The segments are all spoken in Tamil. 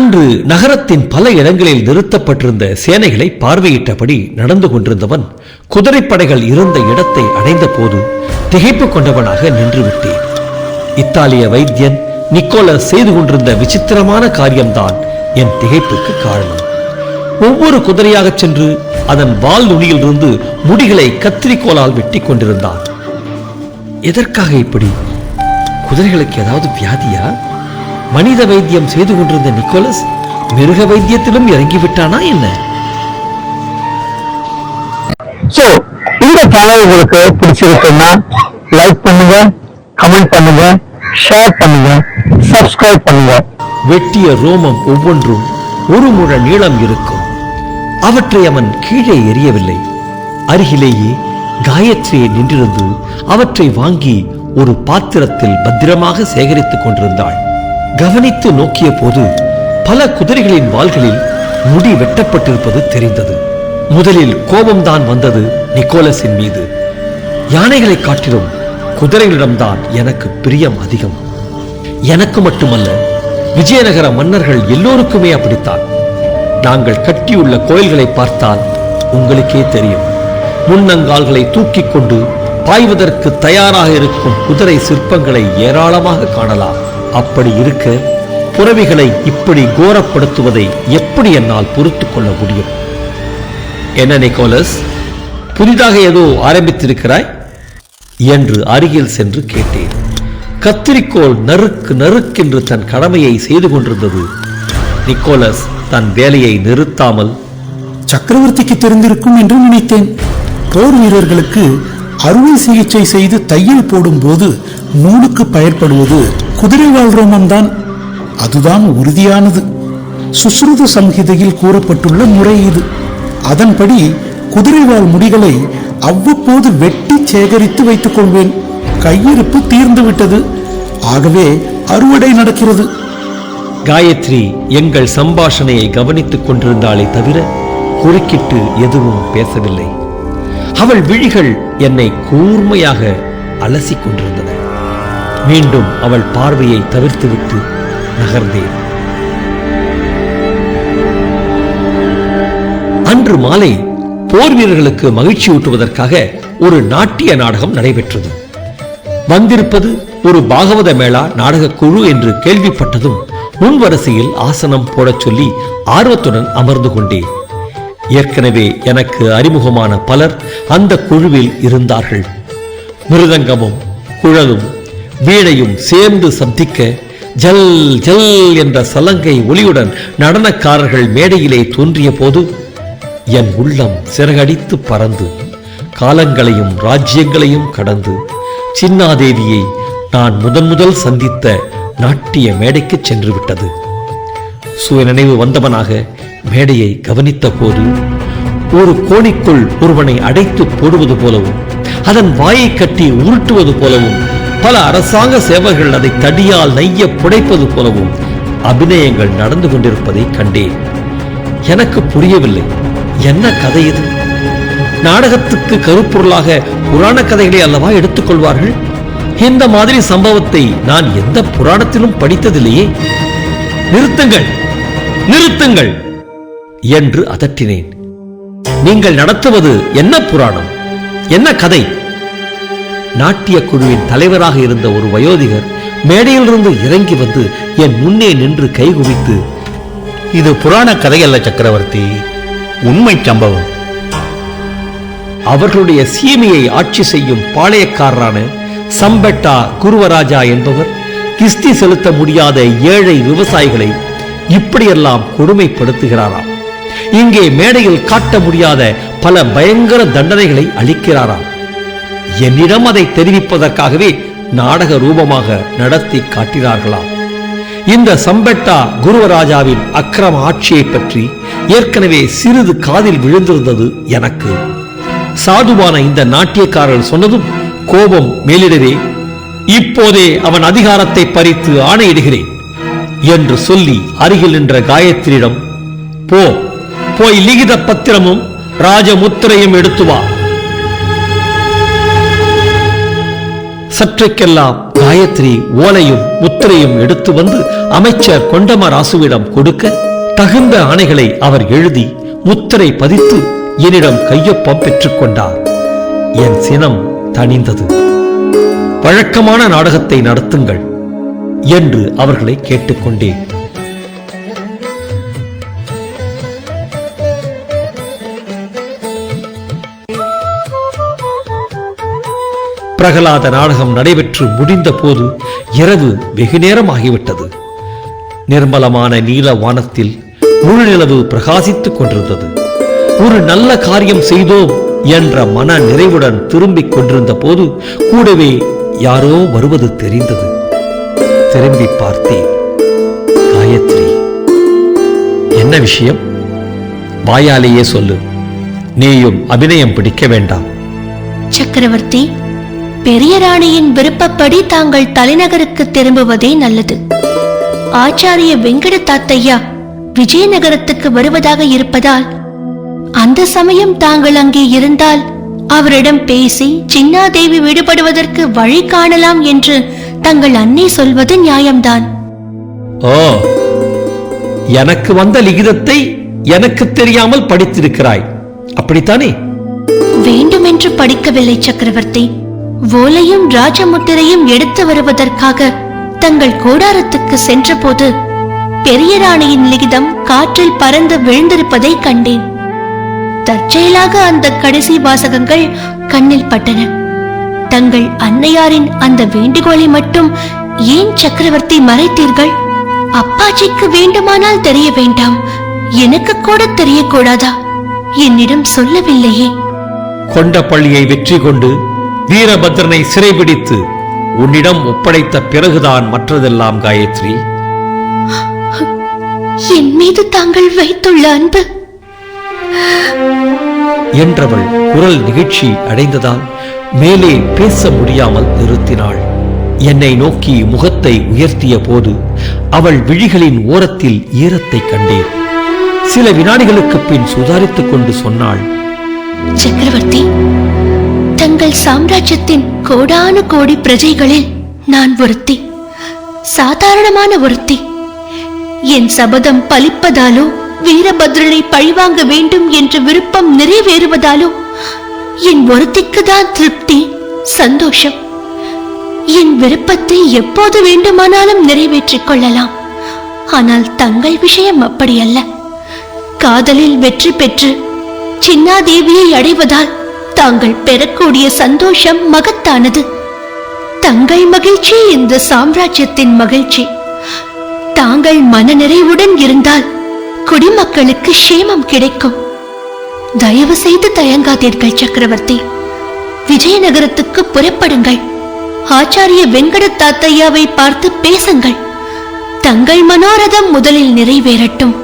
அன்று நகரத்தின் பல இடங்களில் நிறுத்தப்பட்டிருந்த சேனைகளை பார்வையிட்டபடி நடந்து கொண்டிருந்தவன் குதிரைப்படைகள் இருந்த இடத்தை அடைந்த போது திகைப்பு கொண்டவனாக நின்று விட்டேன் இத்தாலிய வைத்தியன் நிக்கோலஸ் செய்து கொண்டிருந்த விசித்திரமான காரியம்தான் என் திகைப்புக்கு காரணம். ஒவ்வொரு குதிரையாக சென்று அதன் வால் நுனியிலிருந்து முடிகளை கத்திரிக்கோலால் வெட்டி கொண்டிருந்தான். எதற்காக இப்படி? குதிரைகளுக்கு ஏதாவது வியாதியா? மனித வைத்தியம் செய்து கொண்டிருந்த நிக்கோலஸ் மிருக வைத்தியத்திலும் இறங்கிவிட்டானா என்ன? ஸோ இந்த சேனல் உங்களுக்கு பிடிச்சிருக்குன்னா லைக் பண்ணுங்க கமெண்ட் பண்ணுங்க ஷேர் பண்ணுங்க சப்ஸ்கிரைப் பண்ணுங்க. வெட்டிய ரோமம் ஒவ்வொன்றும் ஒரு முழ நீளம் இருக்கும். அவற்றை அவன் கீழே எறியவில்லை. அருகிலேயே காயத்ரியை நின்றிருந்து அவற்றை வாங்கி ஒரு பாத்திரத்தில் பத்திரமாக சேகரித்துக் கொண்டிருந்தாள். கவனித்து நோக்கிய போது பல குதிரைகளின் வாள்களில் முடி வெட்டப்பட்டிருப்பது தெரிந்தது. முதலில் கோபம்தான் வந்தது நிக்கோலஸின் மீது. யானைகளை காட்டிலும் குதிரைகளிடம்தான் எனக்கு பிரியம் அதிகம். எனக்கு மட்டுமல்ல விஜயநகர மன்னர்கள் எல்லோருக்குமே அப்படித்தான். நாங்கள் கட்டியுள்ள கோயில்களை பார்த்தால் உங்களுக்கே தெரியும். முன்னங்கால்களை தூக்கிக் கொண்டு பாய்வதற்கு தயாராக இருக்கும் குதிரை சிற்பங்களை ஏராளமாக காணலாம். அப்படி இருக்க புறவிகளை இப்படி கோரப்படுத்துவதை எப்படி என்னால் பொறுத்துக் கொள்ள முடியும்? என்ன நிக்கோலஸ்? புதிதாக ஏதோ ஆரம்பித்திருக்கிறாய்? என்று அருகில் சென்று கேட்டேன். கத்திரிக்கோள் நறுக்கு நறுக்கென்று தன் கடமையை செய்து கொண்டிருந்தது. நிக்கோலஸ் தன் வேலையை நிறுத்தாமல் சக்கரவர்த்திக்கு தெரிந்திருக்கும் என்று நினைத்தேன். போர் வீரர்களுக்கு அறுவை சிகிச்சை செய்து தையல் போடும்போது நூலுக்கு பயன்படுவது குதிரைவால் ரோமம்தான் அதுதான் உறுதியானது. சுஸ்ருத சம்ஹிதையில் கூறப்பட்டுள்ள முறை இது. அதன்படி குதிரைவால் முடிகளை அவ்வப்போது வெட்டி சேகரித்து வைத்துக் கொள்வேன். கையிருப்பு தீர்ந்து விட்டது. ஆகவே அறுவடை நடக்கிறது. காயத்ரி எங்கள் சம்பாஷணையை கவனித்துக் கொண்டிருந்தாளே தவிர குறுக்கிட்டு எதுவும் பேசவில்லை. அவள் விழிகள் என்னை கூர்மையாக அலசிக் கொண்டிருந்தன. மீண்டும் அவள் பார்வையை தவிர்த்துவிட்டு நகர்ந்தேன். அன்று மாலை போர் வீரர்களுக்கு மகிழ்ச்சி ஊட்டுவதற்காக ஒரு நாட்டிய நாடகம் நடைபெற்றது. வந்திருப்பது ஒரு பாகவத மேளா நாடகக் குழு என்று கேள்விப்பட்டதும் முன்வரிசையில் ஆசனம் போடச் சொல்லி ஆர்வத்துடன் அமர்ந்து கொண்டேன். ஏற்கனவே எனக்கு அறிமுகமான பலர் அந்த குழுவில் இருந்தார்கள். மிருதங்கமும் குழலும் வீணையும் சேர்ந்து சப்திக்க ஜல் ஜல் என்ற சலங்கை ஒளியுடன் நடனக்காரர்கள் மேடையிலே தோன்றிய போது என் உள்ளம் சிறகடித்து பறந்து காலங்களையும் ராஜ்யங்களையும் கடந்து சின்னாதேவியை நான் முதன் முதல் சந்தித்த நாட்டிய மேடைக்கு சென்று விட்டது சுயநினைவு வந்தவனாக மேடையை கவனித்த போது ஒரு கோணிக்குள் ஒருவனை அடைத்து போடுவது போலவும் அதன் வாயை கட்டி உருட்டுவது போலவும் பல அரசாங்க சேவர்கள் அதை தடியால் நைய புடைப்பது போலவும் அபிநயங்கள் நடந்து கொண்டிருப்பதை கண்டேன். எனக்கு புரியவில்லை. என்ன கதை இது? நாடகத்துக்கு கருப்பொருளாக புராண கதைகளை அல்லவா எடுத்துக்கொள்வார்கள்? இந்த மாதிரி சம்பவத்தை நான் எந்த புராணத்திலும் படித்ததில்லையே. நிறுத்துங்கள். நிறுத்துங்கள். என்று அதட்டினேன். நீங்கள் நடத்துவது என்ன புராணம்? என்ன கதை? நாட்டிய குழுவின் தலைவராக இருந்த ஒரு வயோதிகர் மேடையிலிருந்து இறங்கி வந்து என் முன்னே நின்று கைகுவித்து இது புராண கதையல்ல சக்கரவர்த்தி. உண்மை சம்பவம். அவர்களுடைய சீமையை ஆட்சி செய்யும் பாளையக்காரரான சம்பெட்டா குருவராஜா என்பவர் கிஸ்தி செலுத்த முடியாத ஏழை விவசாயிகளை இப்படியெல்லாம் கொடுமைப்படுத்துகிறாராம். இங்கே மேடையில் காட்ட முடியாத பல பயங்கர தண்டனைகளை அளிக்கிறாராம். என்னிடம் அதை தெரிவிப்பதற்காகவே நாடக ரூபமாக நடத்தி காட்டினார்களாம் இந்த சம்பெட்டா குருவராஜாவின் அக்கிரம ஆட்சியை பற்றி ஏற்கனவே சிறிது காதில் விழுந்திருந்தது எனக்கு. சாதுவான இந்த நாட்டியக்காரர் சொன்னதும் கோபம் மேலிடவே இப்போதே அவன் அதிகாரத்தை பறித்து ஆணையிடுகிறேன் என்று சொல்லி அருகில் நின்ற காயத்ரியிடம் போ போய் லிகித பத்திரமும் ராஜமுத்திரையும் எடுத்து வா. சற்றைக்கெல்லாம் காயத்ரி ஓலையும் முத்திரையும் எடுத்து வந்து அமைச்சர் கொண்டமராசுவிடம் கொடுக்க தகுந்த ஆணைகளை அவர் எழுதி முத்திரை பதித்து என்னிடம் கையொப்பம் பெற்றுக்கொண்டார் என் சினம் தணிந்தது. வழக்கமான நாடகத்தை நடத்துங்கள் என்று அவர்களை கேட்டுக்கொண்டேன். பிரகலாத நாடகம் நடைபெற்று முடிந்த போது இரவு வெகு நேரம் ஆகிவிட்டது நிர்மலமான நீல வானத்தில் முழுநிலவு பிரகாசித்துக் கொண்டிருந்தது. ஒரு நல்ல காரியம் செய்தோம் என்ற மன நிறைவுடன் திரும்பிக் கொண்டிருந்த போது கூடவே யாரோ வருவது தெரிந்தது. திரும்பி பார்த்தேன் காயத்ரி என்ன விஷயம்? வாயாலேயே சொல்லு. நீயும் அபிநயம் பிடிக்க வேண்டாம். சக்கரவர்த்தி பெரிய ராணியின் விருப்பப்படி தாங்கள் தலைநகருக்கு திரும்புவதே நல்லது. ஆச்சாரிய வெங்கட தாத்தையா விஜயநகரத்துக்கு வருவதாக இருப்பதால் அந்த சமயம் தாங்கள் அங்கே இருந்தால் அவரிடம் பேசி சின்னாதேவி விடுபடுவதற்கு வழி காணலாம் என்று தங்கள் அன்னை சொல்வது நியாயம்தான். ஓ எனக்கு வந்த லிகிதத்தை எனக்கு தெரியாமல் படித்திருக்கிறாய். அப்படித்தானே? வேண்டுமென்று படிக்கவில்லை சக்கரவர்த்தி. ஓலையும் ராஜமுத்திரையும் எடுத்து வருவதற்காக தங்கள் கூடாரத்துக்கு சென்றபோது பெரிய ராணியின் லிகிதம் காற்றில் பறந்து விழுந்திருப்பதை கண்டேன். தற்செயலாக அந்த கடைசி வாசகங்கள் கண்ணில் பட்டன. தங்கள் அன்னையாரின் அந்த வேண்டுகோளை மட்டும் ஏன் சக்கரவர்த்தி மறைத்தீர்கள்? அப்பாஜிக்கு வேண்டுமானால் தெரிய வேண்டாம். எனக்கு கூட தெரியக்கூடாதா? என்னிடம் சொல்லவில்லையே. கொண்ட பள்ளியை வெற்றி கொண்டு வீரபத்ரனை சிறைபிடித்து உன்னிடம் ஒப்படைத்த பிறகுதான் மற்றதெல்லாம் காயத்ரி. என் மீது தாங்கள் வைத்துள்ள அன்பு. என்றவள் குரல் நிகழ்ச்சி அடைந்ததால் மேலே பேச முடியாமல் நிறுத்தினாள். என்னை நோக்கி முகத்தை உயர்த்திய போது அவள் விழிகளின் ஓரத்தில் ஈரத்தை கண்டேன். சில வினாடிகளுக்குப் பின் சுதாரித்துக் கொண்டு சொன்னாள் சக்கரவர்த்தி தங்கள் சாம்ராஜ்யத்தின் கோடானு கோடி பிரஜைகளில் நான் ஒருத்தி. சாதாரணமான ஒருத்தி. என் சபதம் பலிப்பதாலோ வீரபத்ரனை பழிவாங்க வேண்டும் என்ற விருப்பம் நிறைவேறுவதாலோ என் ஒருத்திக்கு தான் திருப்தி சந்தோஷம். என் விருப்பத்தை எப்போது வேண்டுமானாலும் நிறைவேற்றிக் கொள்ளலாம். ஆனால் தங்கள் விஷயம் அப்படியல்ல. காதலில் வெற்றி பெற்று சின்னாதேவியை அடைவதால் தாங்கள் பெறக்கூடிய சந்தோஷம் மகத்தானது. தங்கள் மகிழ்ச்சி இந்த சாம்ராஜ்யத்தின் மகிழ்ச்சி. தாங்கள் மனநிறைவுடன் இருந்தால் குடிமக்களுக்கு சேமம் கிடைக்கும். தயவு செய்து தயங்காதீர்கள் சக்கரவர்த்தி. விஜயநகரத்துக்கு புறப்படுங்கள். ஆச்சாரிய வெங்கட தாத்தையாவை பார்த்து பேசுங்கள். தங்கள் மனோரதம் முதலில் நிறைவேறட்டும்.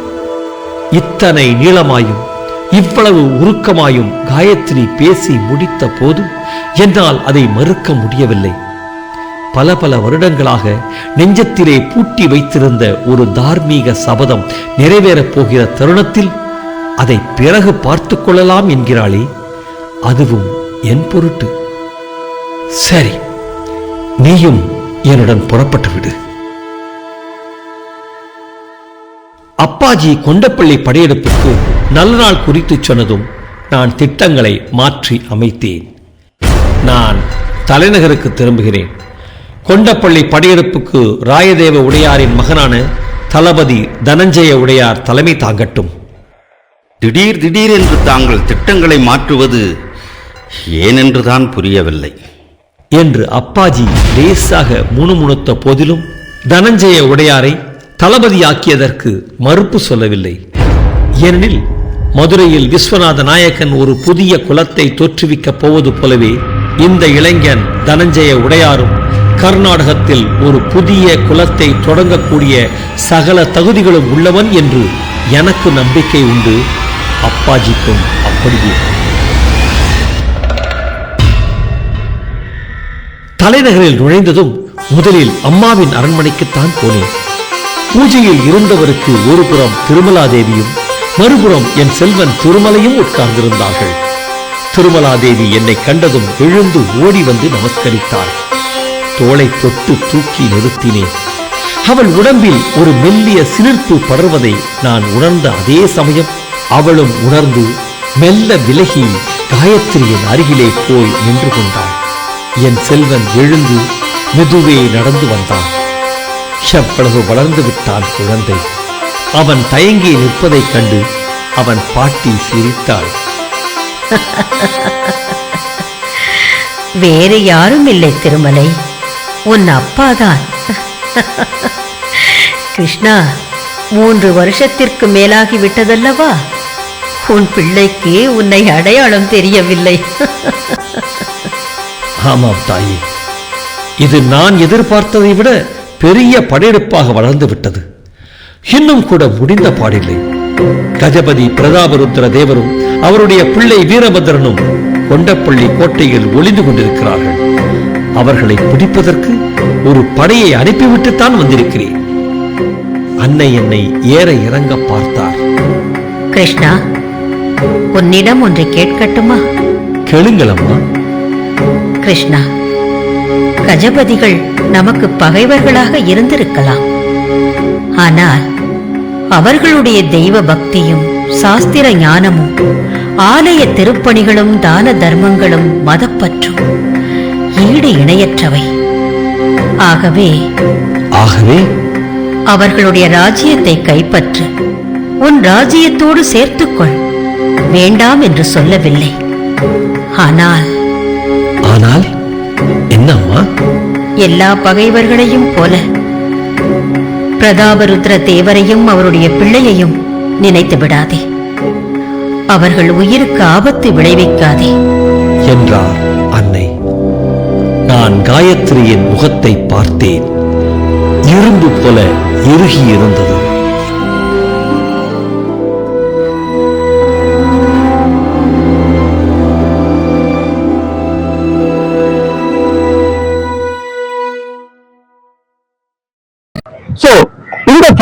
இத்தனை நீளமாயும் இவ்வளவு உருக்கமாயும் காயத்ரி பேசி முடித்த போது என்னால் அதை மறுக்க முடியவில்லை. பல பல வருடங்களாக நெஞ்சத்திலே பூட்டி வைத்திருந்த ஒரு தார்மீக சபதம் நிறைவேறப் போகிற தருணத்தில் அதை பிறகு பார்த்துக் கொள்ளலாம் என்கிறாளே அதுவும் என் பொருட்டு. சரி நீயும் என்னுடன் புறப்பட்டு விடு அப்பாஜி கொண்டப்பள்ளி படையெடுப்புக்கு நல்ல நாள் குறித்து சொன்னதும் நான் திட்டங்களை மாற்றி அமைத்தேன். நான் தலைநகருக்கு திரும்புகிறேன். கொண்டப்பள்ளி படையெடுப்புக்கு ராயதேவ உடையாரின் மகனான தளபதி தனஞ்சய உடையார் தலைமை தாங்கட்டும். திடீர் திடீரென்று தாங்கள் திட்டங்களை மாற்றுவது ஏனென்றுதான் புரியவில்லை. என்று அப்பாஜி லேசாக முணுமுணுத்த போதிலும் தனஞ்சய உடையாரை தளபதியாக்கியதற்கு மறுப்பு சொல்லவில்லை. ஏனெனில் மதுரையில் விஸ்வநாத நாயக்கன் ஒரு புதிய குலத்தை தோற்றுவிக்கப் போவது போலவே இந்த இளைஞன் தனஞ்சய உடையாரும் கர்நாடகத்தில் ஒரு புதிய குலத்தை தொடங்கக்கூடிய சகல தகுதிகளும் உள்ளவன் என்று எனக்கு நம்பிக்கை உண்டு. அப்பாஜிக்கும் அப்படியே. தலைநகரில் நுழைந்ததும் முதலில் அம்மாவின் அரண்மனைக்குத்தான் போனேன். பூஜையில் இருந்தவருக்கு ஒரு புறம் திருமலாதேவியும் மறுபுறம் என் செல்வன் திருமலையும் உட்கார்ந்திருந்தார்கள். திருமலாதேவி என்னை கண்டதும் எழுந்து ஓடி வந்து நமஸ்கரித்தாள். தோளை தொட்டு தூக்கி நிறுத்தினேன். அவள் உடம்பில் ஒரு மெல்லிய சிலிர்ப்பு படர்வதை நான் உணர்ந்த அதே சமயம் அவளும் உணர்ந்து மெல்ல விலகி காயத்ரியின் அருகிலே போய் நின்று கொண்டாள். என் செல்வன் எழுந்து மெதுவே நடந்து வந்தான். எவ்வளவு வளர்ந்து விட்டான் குழந்தை. அவன் தயங்கி நிற்பதைக் கண்டு அவன் பாட்டி சிரித்தாள். வேறு யாரும் இல்லை திருமலை. உன் அப்பாதான். கிருஷ்ணா மூன்று வருஷத்திற்கு மேலாகி விட்டதல்லவா? உன் பிள்ளைக்கு உன்னை அடையாளம் தெரியவில்லை. ஆமாம் தாயே. இது நான் எதிர்பார்த்ததை விட பெரிய படையெடுப்பாக வளர்ந்து விட்டது. இன்னும் கூட முடிந்த பாடில்லை. கஜபதி பிரதாபருத்ர தேவரும் அவருடைய பிள்ளை வீரபத்ரனும் கொண்டப்பள்ளி கோட்டையில் ஒளிந்து கொண்டிருக்கிறார்கள். அவர்களை பிடிப்பதற்கு ஒரு படையை அனுப்பிவிட்டுத்தான் வந்திருக்கிறேன். அன்னை என்னை ஏற இறங்க பார்த்தார். கிருஷ்ணா உன்னிடம் ஒன்றை கேட்கட்டுமா? கேளுங்களம்மா கிருஷ்ணா கஜபதிகள் நமக்கு பகைவர்களாக இருந்திருக்கலாம். ஆனால் அவர்களுடைய தெய்வ பக்தியும் சாஸ்திர ஞானமும் ஆலய திருப்பணிகளும் தான தர்மங்களும் மதப்பற்றும் ஈடு இணையற்றவை. ஆகவே ஆகவே அவர்களுடைய ராஜ்யத்தை கைப்பற்று உன் ராஜ்யத்தோடு சேர்த்துக்கொள். வேண்டாம் என்று சொல்லவில்லை. ஆனால் ஆனால் என்னம்மா? எல்லா பகைவர்களையும் போல. பிரதாபருத்ர தேவரையும் அவருடைய பிள்ளையையும் நினைத்து விடாதே. அவர்கள் உயிருக்கு ஆபத்து விளைவிக்காதே. என்றார் அன்னை. நான் காயத்ரியின் முகத்தை பார்த்தேன். இரும்பு போல இறுகி இருந்தது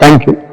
Thank you.